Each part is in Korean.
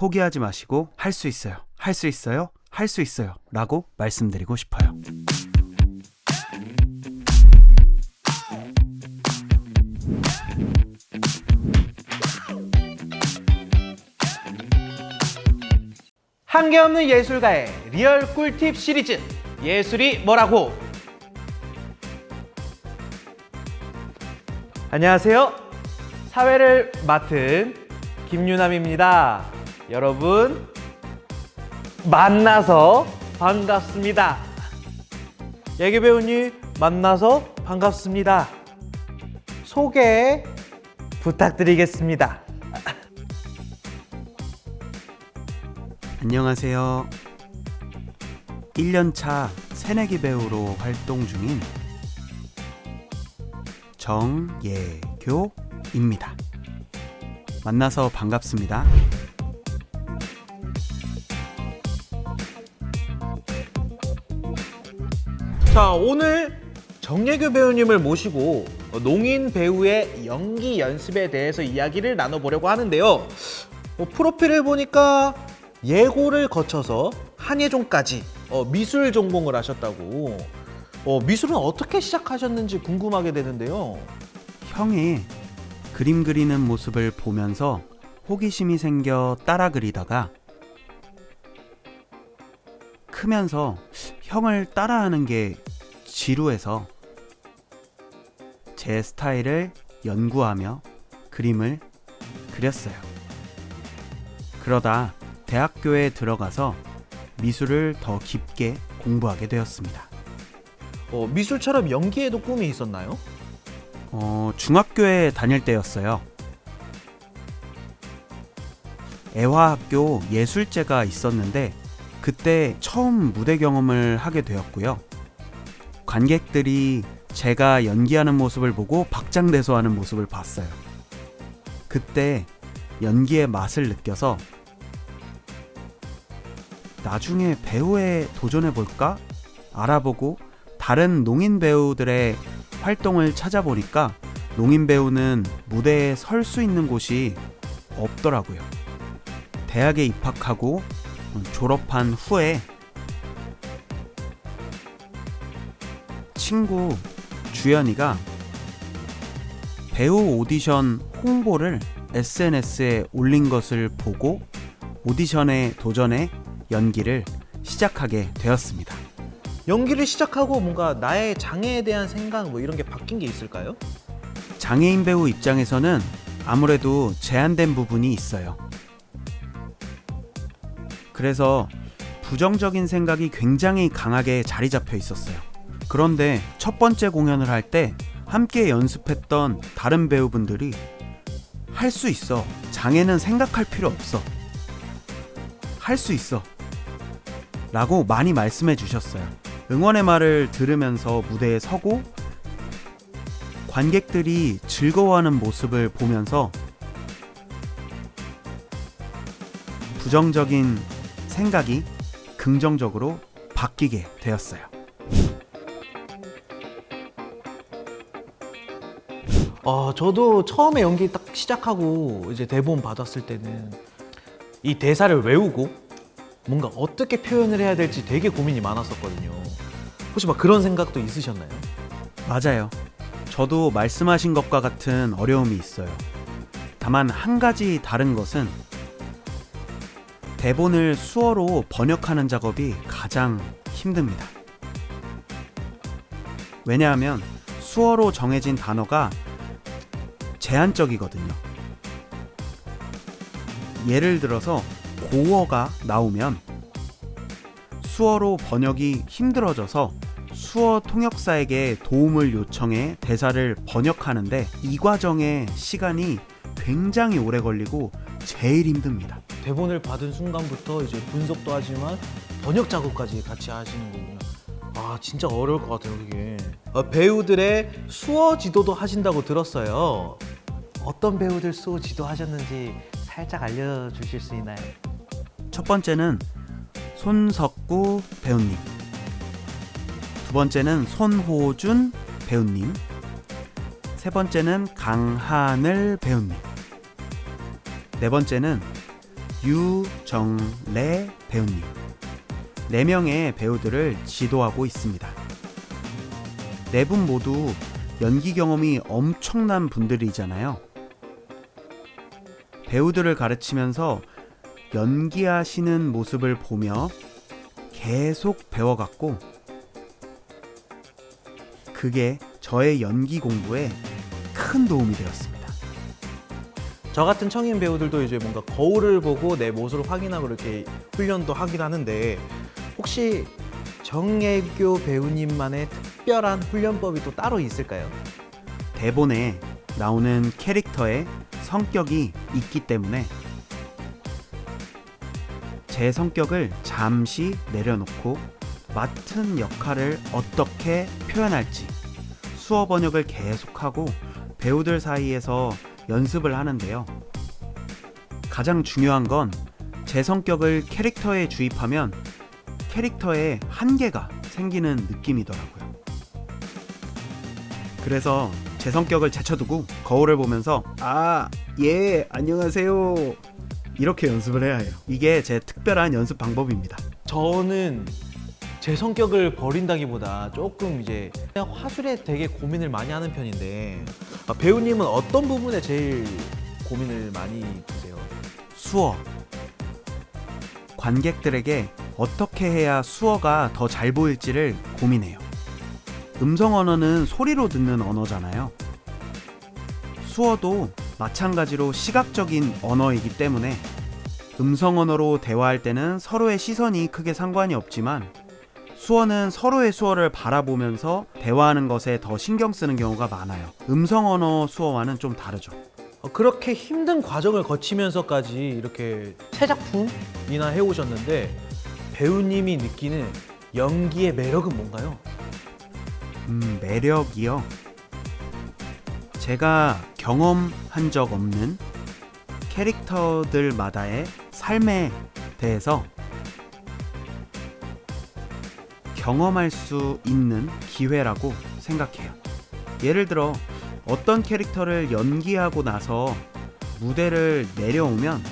포기하지 마시고 할 수 있어요. 할 수 있어요. 할 수 있어요. 라고 말씀드리고 싶어요. 한계 없는 예술가의 리얼 꿀팁 시리즈 예술이 뭐라고 안녕하세요 사회를 맡은 김유남입니다 여러분 만나서 반갑습니다 예계 배우님 만나서 반갑습니다 소개 부탁드리겠습니다 안녕하세요. 1년차 새내기 배우로 활동 중인 정예교입니다. 만나서 반갑습니다. 자 오늘 정예교 배우님을 모시고 농인 배우의 연기 연습에 대해서 이야기를 나눠보려고 하는데요. 어, 프로필을 보니까 예고를 거쳐서 한예종까지 어, 미술 전공을 하셨다고. 어, 미술은 어떻게 시작하셨는지 궁금하게 되는데요. 형이 그림 그리는 모습을 보면서 호기심이 생겨 따라 그리다가 크면서 형을 따라하는 게 지루해서 제 스타일을 연구하며 그림을 그렸어요. 그러다 대학교에 들어가서 미술을 더 깊게 공부하게 되었습니다. 어, 미술처럼 연기에도 꿈이 있었나요? 어, 중학교에 다닐 때였어요. 애화학교 예술제가 있었는데 그때 처음 무대 경험을 하게 되었고요. 관객들이 제가 연기하는 모습을 보고 박장대소하는 모습을 봤어요. 그때 연기의 맛을 느껴서 나중에 배우에 도전해 볼까 알아보고 다른 농인 배우들의 활동을 찾아보니까 농인 배우는 무대에 설 수 있는 곳이 없더라고요. 대학에 입학하고 졸업한 후에 친구 주연이가 배우 오디션 홍보를 SNS에 올린 것을 보고 오디션에 도전해 연기를 시작하게 되었습니다. 연기를 시작하고 뭔가 나의 장애에 대한 생각 뭐 이런 게 바뀐 게 있을까요? 장애인 배우 입장에서는 아무래도 제한된 부분이 있어요. 그래서 부정적인 생각이 굉장히 강하게 자리 잡혀 있었어요. 그런데 첫 번째 공연을 할 때 함께 연습했던 다른 배우분들이 할 수 있어. 장애는 생각할 필요 없어. 할 수 있어. 라고 많이 말씀해 주셨어요. 응원의 말을 들으면서 무대에 서고 관객들이 즐거워하는 모습을 보면서 부정적인 생각이 긍정적으로 바뀌게 되었어요. 어, 저도 처음에 연기 딱 시작하고 이제 대본 받았을 때는 이 대사를 외우고 뭔가 어떻게 표현을 해야 될지 되게 고민이 많았었거든요. 혹시 막 그런 생각도 있으셨나요? 맞아요. 저도 말씀하신 것과 같은 어려움이 있어요. 다만 한 가지 다른 것은 대본을 수어로 번역하는 작업이 가장 힘듭니다. 왜냐하면 수어로 정해진 단어가 제한적이거든요. 예를 들어서 고어가 나오면 수어로 번역이 힘들어져서 수어 통역사에게 도움을 요청해 대사를 번역하는데 이 과정에 시간이 굉장히 오래 걸리고 제일 힘듭니다. 대본을 받은 순간부터 이제 분석도 하지만 번역 작업까지 같이 하시는 거군요. 아 진짜 어려울 것 같아요 그게. 어, 배우들의 수어 지도도 하신다고 들었어요. 어떤 배우들 수어 지도 하셨는지 살짝 알려주실 수 있나요? 첫 번째는 손석구 배우님. 두 번째는 손호준 배우님. 세 번째는 강하늘 배우님. 네 번째는 유정래 배우님. 4명의 배우들을 지도하고 있습니다. 네 분 모두 연기 경험이 엄청난 분들이잖아요. 배우들을 가르치면서 연기하시는 모습을 보며 계속 배워갔고, 그게 저의 연기 공부에 큰 도움이 되었습니다. 저 같은 청인 배우들도 이제 뭔가 거울을 보고 내 모습을 확인하고 이렇게 훈련도 하긴 하는데 혹시 정예교 배우님만의 특별한 훈련법이 또 따로 있을까요? 대본에 나오는 캐릭터의 성격이 있기 때문에 제 성격을 잠시 내려놓고 맡은 역할을 어떻게 표현할지 수어 번역을 계속하고 배우들 사이에서 연습을 하는데요. 가장 중요한 건 제 성격을 캐릭터에 주입하면 캐릭터에 한계가 생기는 느낌이더라고요. 그래서 제 성격을 제쳐두고 거울을 보면서 아, 예, 안녕하세요. 이렇게 연습을 해야 해요. 이게 제 특별한 연습 방법입니다. 저는 제 성격을 버린다기보다 조금 이제 그냥 화술에 되게 고민을 많이 하는 편인데 아, 배우님은 어떤 부분에 제일 고민을 많이 두세요? 수어. 관객들에게 어떻게 해야 수어가 더 잘 보일지를 고민해요. 음성 언어는 소리로 듣는 언어잖아요. 수어도 마찬가지로 시각적인 언어이기 때문에 음성 언어로 대화할 때는 서로의 시선이 크게 상관이 없지만 수어는 서로의 수어를 바라보면서 대화하는 것에 더 신경 쓰는 경우가 많아요. 음성 언어 수어와는 좀 다르죠. 어, 그렇게 힘든 과정을 거치면서까지 이렇게 새 작품이나 해오셨는데 배우님이 느끼는 연기의 매력은 뭔가요? 음, 매력이요. 제가 경험한 적 없는 캐릭터들마다의 삶에 대해서 경험할 수 있는 기회라고 생각해요. 예를 들어 어떤 캐릭터를 연기하고 나서 무대를 내려오면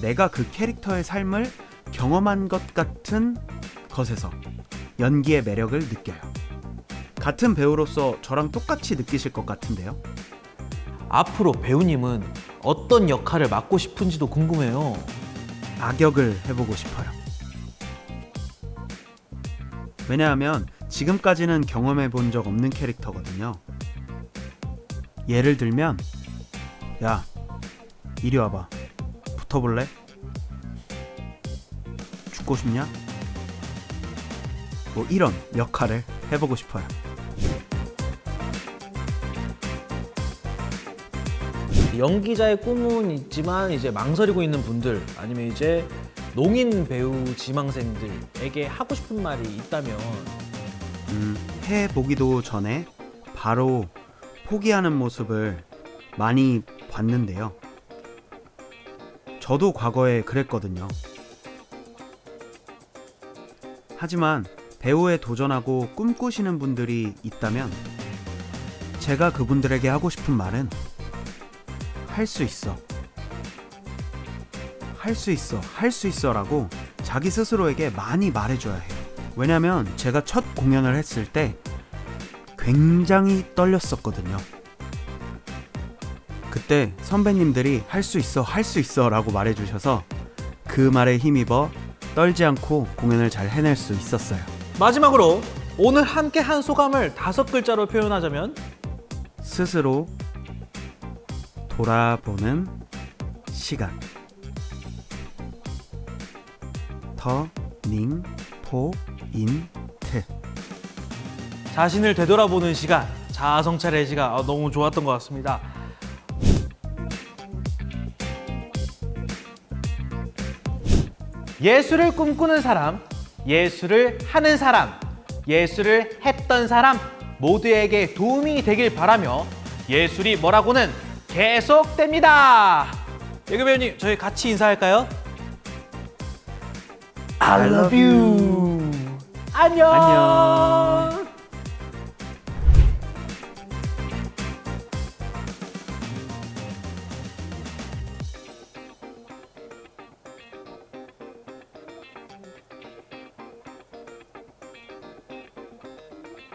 내가 그 캐릭터의 삶을 경험한 것 같은 것에서 연기의 매력을 느껴요. 같은 배우로서 저랑 똑같이 느끼실 것 같은데요. 앞으로 배우님은 어떤 역할을 맡고 싶은지도 궁금해요. 악역을 해보고 싶어요. 왜냐하면 지금까지는 경험해 본 적 없는 캐릭터거든요. 예를 들면, 야, 이리 와봐. 붙어볼래? 죽고 싶냐? 뭐 이런 역할을 해보고 싶어요. 연기자의 꿈은 있지만 이제 망설이고 있는 분들 아니면 이제 농인 배우 지망생들에게 하고 싶은 말이 있다면 음, 해보기도 전에 바로 포기하는 모습을 많이 봤는데요. 저도 과거에 그랬거든요. 하지만 배우에 도전하고 꿈꾸시는 분들이 있다면 제가 그분들에게 하고 싶은 말은 할 수 있어. 할 수 있어. 할 수 있어 라고 자기 스스로에게 많이 말해줘야 해요. 왜냐면 제가 첫 공연을 했을 때 굉장히 떨렸었거든요. 그때 선배님들이 할 수 있어, 할 수 있어 라고 말해주셔서 그 말에 힘입어 떨지 않고 공연을 잘 해낼 수 있었어요. 마지막으로 오늘 함께 한 소감을 다섯 글자로 표현하자면 스스로 돌아보는 시간. 터닝 포인트. 자신을 되돌아보는 시간 자아 성찰의 시간 아, 너무 좋았던 것 같습니다. 예술을 꿈꾸는 사람, 예술을 하는 사람, 예술을 했던 사람 모두에게 도움이 되길 바라며 예술이 뭐라고는 계속됩니다. 예교 배우님 저희 같이 인사할까요? I love you. 안녕. 안녕.